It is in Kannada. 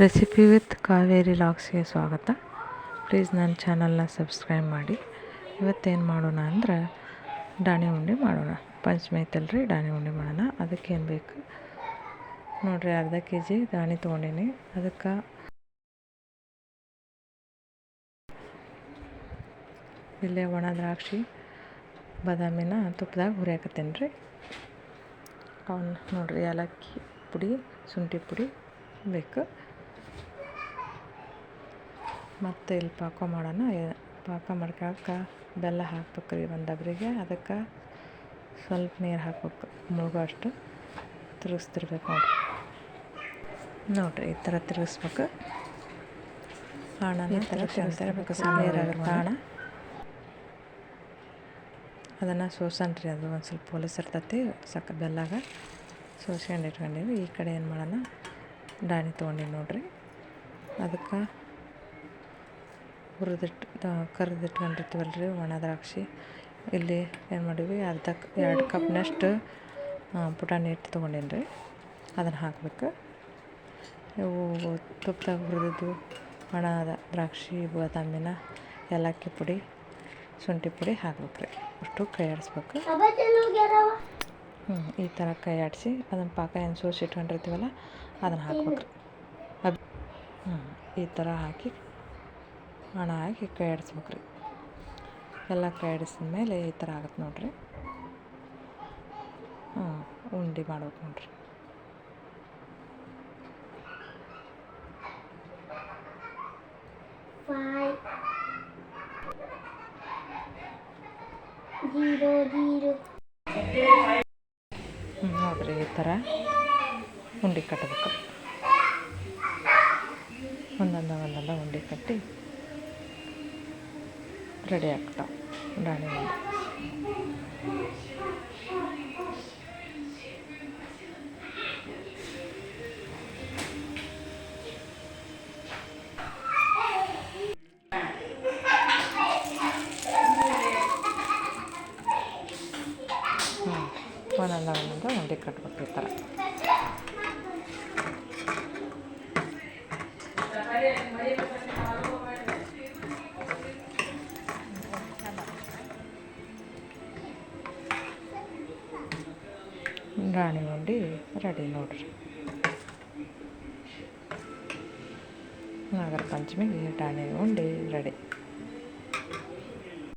ರೆಸಿಪಿ ವಿತ್ ಕಾವೇರಿ ಲಾಗ್ಸ್ಗೆ ಸ್ವಾಗತ. ಪ್ಲೀಸ್ ನನ್ನ ಚಾನಲ್ನ ಸಬ್ಸ್ಕ್ರೈಬ್ ಮಾಡಿ. ಇವತ್ತೇನು ಮಾಡೋಣ ಅಂದ್ರೆ ಡಾಣಿ ಉಂಡೆ ಮಾಡೋಣ. ಪಂಚಮಿ ಐತಲ್ರಿ ಡಾಣಿ ಉಂಡೆ ಮಾಡೋಣ. ಅದಕ್ಕೇನು ಬೇಕು? ನೋಡಿರಿ, ಅರ್ಧ ಕೆ ಜಿ ದಾಣಿ ತೊಗೊಂಡೀನಿ. ಅದಕ್ಕೆ ಇಲ್ಲೇ ಒಣ ದ್ರಾಕ್ಷಿ, ಬಾದಾಮಿನ ತುಪ್ಪದಾಗ ಹುರಿಯಾಕತ್ತೇನೆ ರೀ ಅವನ್ನ ನೋಡಿರಿ, ಏಲಕ್ಕಿ ಪುಡಿ, ಶುಂಠಿ ಪುಡಿ ಬೇಕು. ಮತ್ತು ಇಲ್ಲಿ ಪಾಕ ಮಾಡೋಣ. ಪಾಕ ಮಾಡ್ಕೊಳಕ್ಕ ಬೆಲ್ಲ ಹಾಕ್ಬೇಕು ರೀ ಒಂದು ಡಬ್ರಿಗೆ ಅದಕ್ಕೆ ಸ್ವಲ್ಪ ನೀರು ಹಾಕ್ಬೇಕು ಮುಳುಗೋ ಅಷ್ಟು. ತಿರುಗಿಸ್ತಿರ್ಬೇಕು ನೋಡಿರಿ. ನೋಡಿರಿ ಈ ಥರ ತಿರುಗಿಸ್ಬೇಕು. ಹಣ್ಣನ ತಿರುಗಿಸ್ತಿರ್ಬೇಕು. ಸಣ್ಣ ಹಣ. ಅದನ್ನು ಸೋಸಣ್ರಿ ಅದು ಒಂದು ಸ್ವಲ್ಪ ಹೊಲಸಿರ್ತೈತಿ ಸಕ್ಕ ಬೆಲ್ಲಾಗ. ಸೋಸ್ಕೊಂಡು ಇಟ್ಕೊಂಡಿವಿ ಈ ಕಡೆ ಏನು ಮಾಡೋಣ ದಾಣಿ ತೊಗೊಂಡಿವಿ ನೋಡಿರಿ. ಅದಕ್ಕೆ ಹುರಿದಿಟ್ಟು ಕರಿದಿಟ್ಕೊಂಡಿರ್ತೀವಲ್ಲ ರೀ ಒಣ ಇಲ್ಲಿ ಏನು ಮಾಡೀವಿ ಅರ್ಧ ಎರಡು ಕಪ್ನಷ್ಟು ಪುಟಾಣಿ ಹಿಟ್ಟು ತೊಗೊಂಡೀನಿ ರೀ ಅದನ್ನು ಹಾಕ್ಬೇಕು. ಇವು ತುಪ್ಪದಾಗ ಹುರಿದಿದ್ದು ಒಣ ದ್ರಾಕ್ಷಿ ಬಾದಾಮಿನ ಏಲಕ್ಕಿ ಪುಡಿ, ಶುಂಠಿ ಪುಡಿ ಹಾಕ್ಬೇಕು ರೀ ಅಷ್ಟು ಕೈ ಆಡಿಸ್ಬೇಕು. ಹ್ಞೂ ಈ ಥರ ಕೈ ಆಡಿಸಿ, ಅದನ್ನು ಪಾಕ ಏನು ಸೋಸಿ ಇಟ್ಕೊಂಡಿರ್ತೀವಲ್ಲ ಅದನ್ನು ಹಾಕ್ಬೇಕು ರೀ ಅದು ಹ್ಞೂ ಈ ಥರ ಹಾಕಿ ಹಣ ಹಾಕಿ ಕೈ ಆಡಿಸ್ಬೇಕು ರೀ ಎಲ್ಲ ಕೈ ಆಡಿಸಿದ ಮೇಲೆ ಈ ಥರ ಆಗುತ್ತೆ ನೋಡಿರಿ. ಹಾಂ, ಉಂಡೆ ಮಾಡ್ಬೇಕು ನೋಡಿರಿ. ನೋಡಿರಿ ಈ ಥರ ಉಂಡೆ ಕಟ್ಟಬೇಕು ಒಂದೊಂದ ಒಂದೊಂದ ಉಂಡೆ ಕಟ್ಟಿ ರೆಡಿ ಆಗ್ತಾವೆ ಡಾಣಿ ಉಂಡೆ ಹ್ಞೂ ಒಂದೊಂದ ಒಂದೊಂದ ಉಂಡೆ ಕಟ್ಬೇಕು ಈ ಥರ ರಾಣಿ ಉಂಡೆ ರೆಡಿ ನೋಡ್ರಿ ನಾಗರ ಪಂಚಮಿಗೆ ರಾಣಿ ಉಂಡೆ ರೆಡಿ